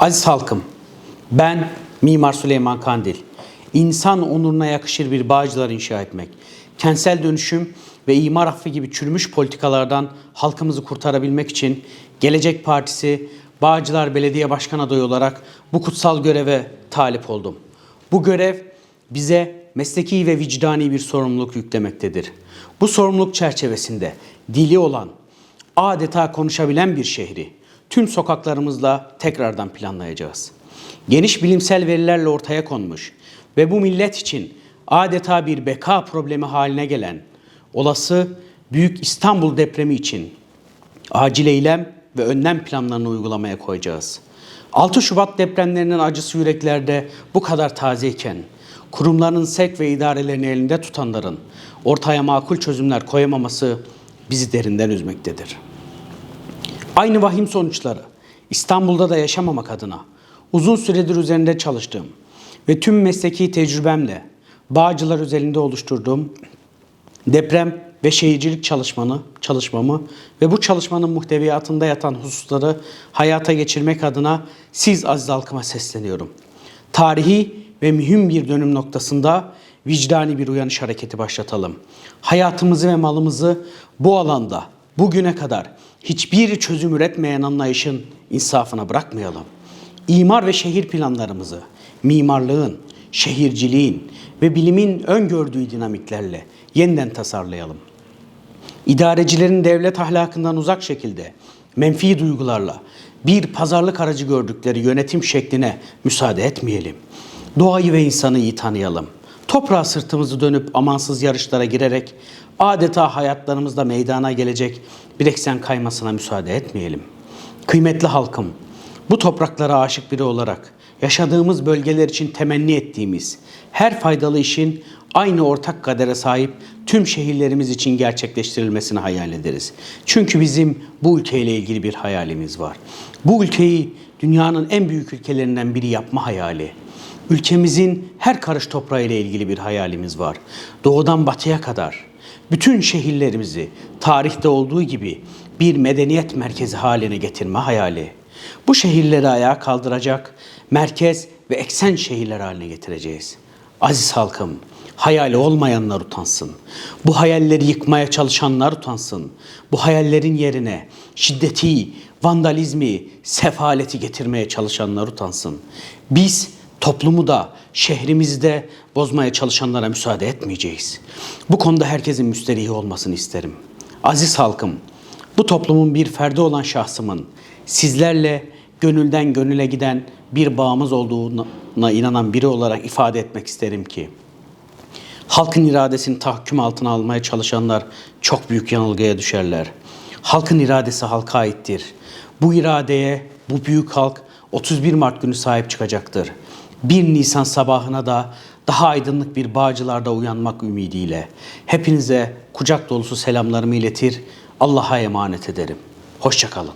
Aziz halkım, ben Mimar Süleyman Kandil. İnsan onuruna yakışır bir bağcılar inşa etmek, kentsel dönüşüm ve imar affı gibi çürümüş politikalardan halkımızı kurtarabilmek için Gelecek Partisi Bağcılar Belediye Başkan adayı olarak bu kutsal göreve talip oldum. Bu görev bize mesleki ve vicdani bir sorumluluk yüklemektedir. Bu sorumluluk çerçevesinde dili olan, adeta konuşabilen bir şehri tüm sokaklarımızla tekrardan planlayacağız. Geniş bilimsel verilerle ortaya konmuş ve bu millet için adeta bir beka problemi haline gelen olası Büyük İstanbul depremi için acil eylem ve önlem planlarını uygulamaya koyacağız. 6 Şubat depremlerinin acısı yüreklerde bu kadar tazeyken, kurumların sevk ve idarelerini elinde tutanların ortaya makul çözümler koyamaması bizi derinden üzmektedir. Aynı vahim sonuçları İstanbul'da da yaşamamak adına uzun süredir üzerinde çalıştığım ve tüm mesleki tecrübemle Bağcılar özelinde oluşturduğum deprem ve şehircilik çalışmanı, çalışmamı ve bu çalışmanın muhteviyatında yatan hususları hayata geçirmek adına siz aziz halkıma sesleniyorum. Tarihi ve mühim bir dönüm noktasında vicdani bir uyanış hareketi başlatalım. Hayatımızı ve malımızı bu alanda bugüne kadar hiçbir çözüm üretmeyen anlayışın insafına bırakmayalım. İmar ve şehir planlarımızı mimarlığın, şehirciliğin ve bilimin öngördüğü dinamiklerle yeniden tasarlayalım. İdarecilerin devlet ahlakından uzak şekilde menfi duygularla bir pazarlık aracı gördükleri yönetim şekline müsaade etmeyelim. Doğayı ve insanı iyi tanıyalım. Toprağa sırtımızı dönüp amansız yarışlara girerek adeta hayatlarımızda meydana gelecek bir eksen kaymasına müsaade etmeyelim. Kıymetli halkım, bu topraklara aşık biri olarak yaşadığımız bölgeler için temenni ettiğimiz her faydalı işin aynı ortak kadere sahip tüm şehirlerimiz için gerçekleştirilmesini hayal ederiz. Çünkü bizim bu ülkeyle ilgili bir hayalimiz var. Bu ülkeyi dünyanın en büyük ülkelerinden biri yapma hayali. Ülkemizin her karış toprağı ile ilgili bir hayalimiz var. Doğudan batıya kadar bütün şehirlerimizi tarihte olduğu gibi bir medeniyet merkezi haline getirme hayali. Bu şehirleri ayağa kaldıracak, merkez ve eksen şehirler haline getireceğiz. Aziz halkım, hayali olmayanlar utansın. Bu hayalleri yıkmaya çalışanlar utansın. Bu hayallerin yerine şiddeti, vandalizmi, sefaleti getirmeye çalışanlar utansın. Biz toplumu da, şehrimizi de bozmaya çalışanlara müsaade etmeyeceğiz. Bu konuda herkesin müsterihi olmasını isterim. Aziz halkım, bu toplumun bir ferdi olan şahsımın sizlerle gönülden gönüle giden bir bağımız olduğuna inanan biri olarak ifade etmek isterim ki halkın iradesini tahakküm altına almaya çalışanlar çok büyük yanılgıya düşerler. Halkın iradesi halka aittir. Bu iradeye bu büyük halk 31 Mart günü sahip çıkacaktır. 1 Nisan sabahına da daha aydınlık bir bağcılarda uyanmak ümidiyle hepinize kucak dolusu selamlarımı iletir, Allah'a emanet ederim. Hoşçakalın.